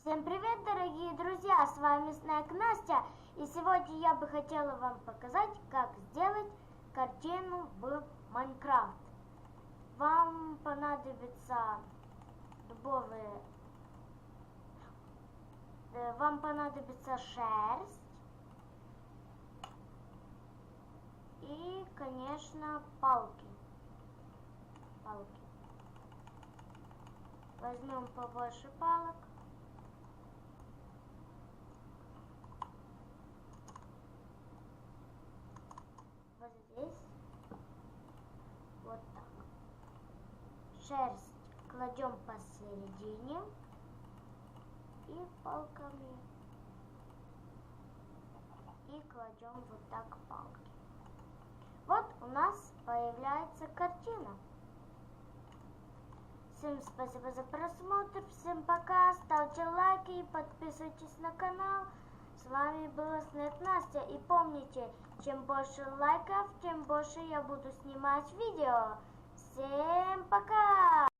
Всем привет, дорогие друзья! С вами Снэк Настя. И сегодня я бы хотела вам показать, как сделать картину в Майнкрафт. Вам понадобится дубовые... э, Вам понадобится шерсть. И, конечно, палки. Палки. Возьмем побольше палок. вот здесь. Вот так. Шерсть кладем посередине и палками. И кладем вот так палки. Вот у нас появляется картина. Всем спасибо за просмотр, всем пока, ставьте лайки и подписывайтесь на канал. С вами была Снэк Настя. И помните, чем больше лайков, тем больше я буду снимать видео. Всем пока!